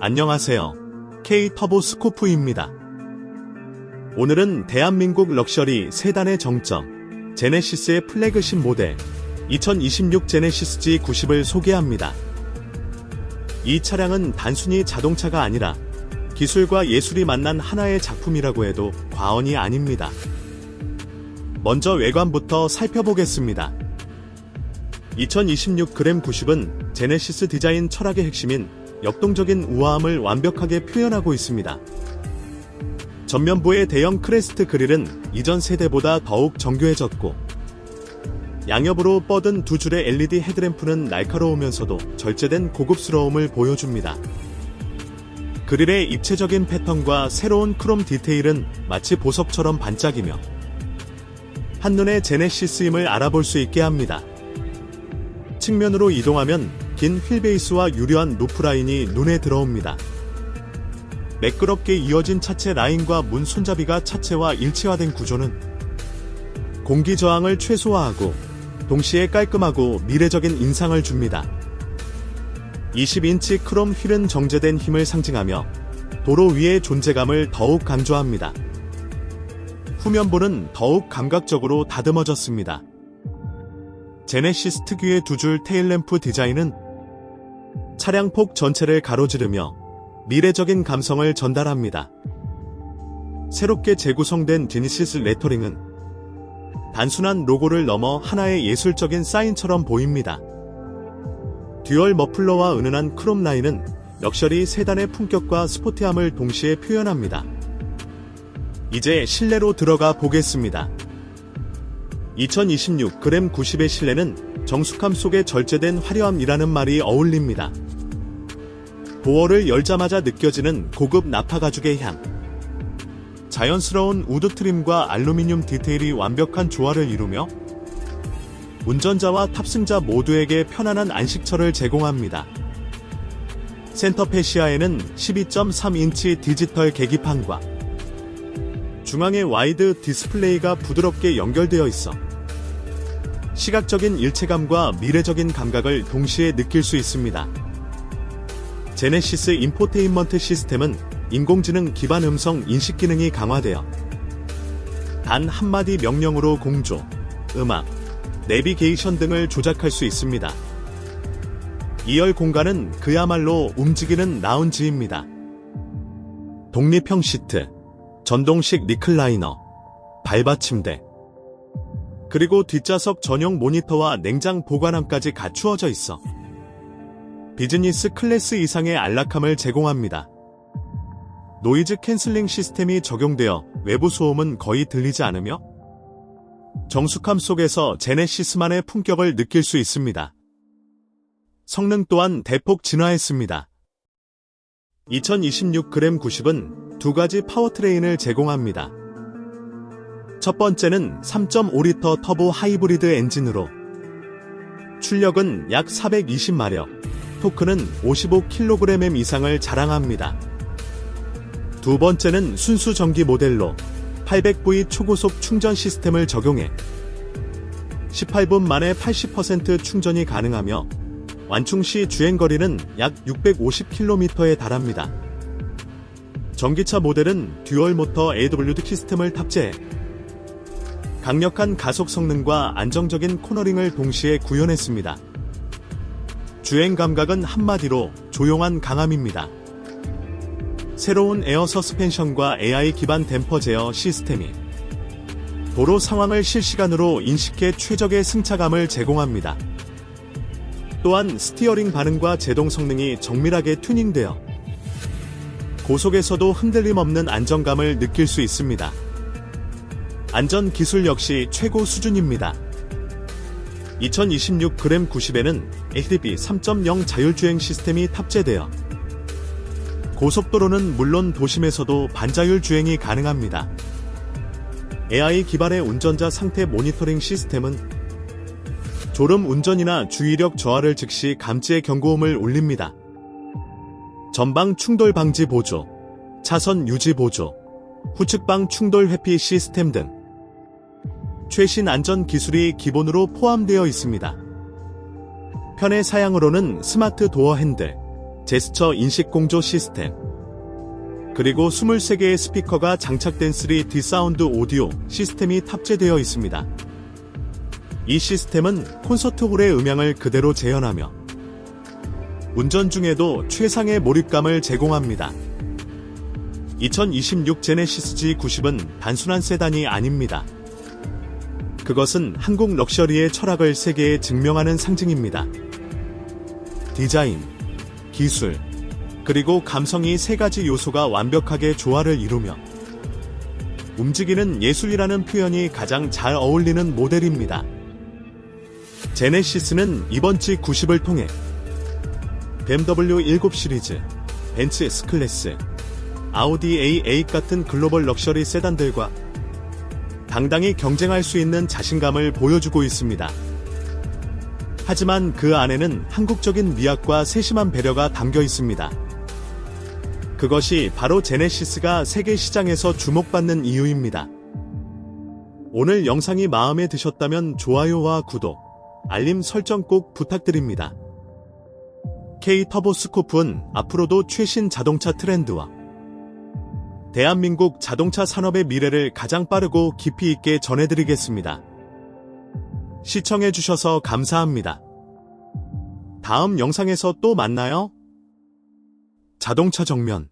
안녕하세요. K 터보 스코프입니다. 오늘은 대한민국 럭셔리 세단의 정점, 제네시스의 플래그십 모델, 2026 제네시스 G90을 소개합니다. 이 차량은 단순히 자동차가 아니라 기술과 예술이 만난 하나의 작품이라고 해도 과언이 아닙니다. 먼저 외관부터 살펴보겠습니다. 2026 그램 90은 제네시스 디자인 철학의 핵심인 역동적인 우아함을 완벽하게 표현하고 있습니다. 전면부의 대형 크레스트 그릴은 이전 세대보다 더욱 정교해졌고 양옆으로 뻗은 두 줄의 LED 헤드램프는 날카로우면서도 절제된 고급스러움을 보여줍니다. 그릴의 입체적인 패턴과 새로운 크롬 디테일은 마치 보석처럼 반짝이며 한눈에 제네시스임을 알아볼 수 있게 합니다. 측면으로 이동하면 긴 휠베이스와 유려한 루프라인이 눈에 들어옵니다. 매끄럽게 이어진 차체 라인과 문 손잡이가 차체와 일체화된 구조는 공기 저항을 최소화하고 동시에 깔끔하고 미래적인 인상을 줍니다. 20인치 크롬 휠은 정제된 힘을 상징하며 도로 위의 존재감을 더욱 강조합니다. 후면부는 더욱 감각적으로 다듬어졌습니다. 제네시스 특유의 두 줄 테일램프 디자인은 차량 폭 전체를 가로지르며 미래적인 감성을 전달합니다. 새롭게 재구성된 제니시스 레터링은 단순한 로고를 넘어 하나의 예술적인 사인처럼 보입니다. 듀얼 머플러와 은은한 크롬 라인은 럭셔리 세단의 품격과 스포티함을 동시에 표현합니다. 이제 실내로 들어가 보겠습니다. 2026 그램 90의 실내는 정숙함 속에 절제된 화려함이라는 말이 어울립니다. 도어를 열자마자 느껴지는 고급 나파 가죽의 향. 자연스러운 우드 트림과 알루미늄 디테일이 완벽한 조화를 이루며 운전자와 탑승자 모두에게 편안한 안식처를 제공합니다. 센터 페시아에는 12.3인치 디지털 계기판과 중앙의 와이드 디스플레이가 부드럽게 연결되어 있어 시각적인 일체감과 미래적인 감각을 동시에 느낄 수 있습니다. 제네시스 인포테인먼트 시스템은 인공지능 기반 음성 인식 기능이 강화되어 단 한마디 명령으로 공조, 음악, 내비게이션 등을 조작할 수 있습니다. 2열 공간은 그야말로 움직이는 라운지입니다. 독립형 시트, 전동식 리클라이너, 발받침대, 그리고 뒷좌석 전용 모니터와 냉장 보관함까지 갖추어져 있어 비즈니스 클래스 이상의 안락함을 제공합니다. 노이즈 캔슬링 시스템이 적용되어 외부 소음은 거의 들리지 않으며 정숙함 속에서 제네시스만의 품격을 느낄 수 있습니다. 성능 또한 대폭 진화했습니다. 2026 그램 90은 두 가지 파워트레인을 제공합니다. 첫 번째는 3.5리터 터보 하이브리드 엔진으로 출력은 약 420마력, 토크는 55kgm 이상을 자랑합니다. 두 번째는 순수 전기 모델로 800V 초고속 충전 시스템을 적용해 18분 만에 80% 충전이 가능하며 완충 시 주행거리는 약 650km에 달합니다. 전기차 모델은 듀얼 모터 AWD 시스템을 탑재해 강력한 가속 성능과 안정적인 코너링을 동시에 구현했습니다. 주행 감각은 한마디로 조용한 강함입니다. 새로운 에어 서스펜션과 AI 기반 댐퍼 제어 시스템이 도로 상황을 실시간으로 인식해 최적의 승차감을 제공합니다. 또한 스티어링 반응과 제동 성능이 정밀하게 튜닝되어 고속에서도 흔들림 없는 안정감을 느낄 수 있습니다. 안전 기술 역시 최고 수준입니다. 2026 그램 90에는 HDB 3.0 자율주행 시스템이 탑재되어 고속도로는 물론 도심에서도 반자율 주행이 가능합니다. AI 기반의 운전자 상태 모니터링 시스템은 졸음 운전이나 주의력 저하를 즉시 감지해 경고음을 울립니다. 전방 충돌 방지 보조, 차선 유지 보조, 후측방 충돌 회피 시스템 등 최신 안전 기술이 기본으로 포함되어 있습니다. 편의 사양으로는 스마트 도어 핸들, 제스처 인식 공조 시스템, 그리고 23개의 스피커가 장착된 3D 사운드 오디오 시스템이 탑재되어 있습니다. 이 시스템은 콘서트홀의 음향을 그대로 재현하며 운전 중에도 최상의 몰입감을 제공합니다. 2026 제네시스 G90은 단순한 세단이 아닙니다. 그것은 한국 럭셔리의 철학을 세계에 증명하는 상징입니다. 디자인, 기술, 그리고 감성이 세 가지 요소가 완벽하게 조화를 이루며 움직이는 예술이라는 표현이 가장 잘 어울리는 모델입니다. 제네시스는 이번 G90을 통해 BMW 7 시리즈, 벤츠 S클래스, 아우디 A8 같은 글로벌 럭셔리 세단들과 당당히 경쟁할 수 있는 자신감을 보여주고 있습니다. 하지만 그 안에는 한국적인 미학과 세심한 배려가 담겨 있습니다. 그것이 바로 제네시스가 세계 시장에서 주목받는 이유입니다. 오늘 영상이 마음에 드셨다면 좋아요와 구독, 알림 설정 꼭 부탁드립니다. K 터보 스코프는 앞으로도 최신 자동차 트렌드와 대한민국 자동차 산업의 미래를 가장 빠르고 깊이 있게 전해드리겠습니다. 시청해주셔서 감사합니다. 다음 영상에서 또 만나요. 자동차 정면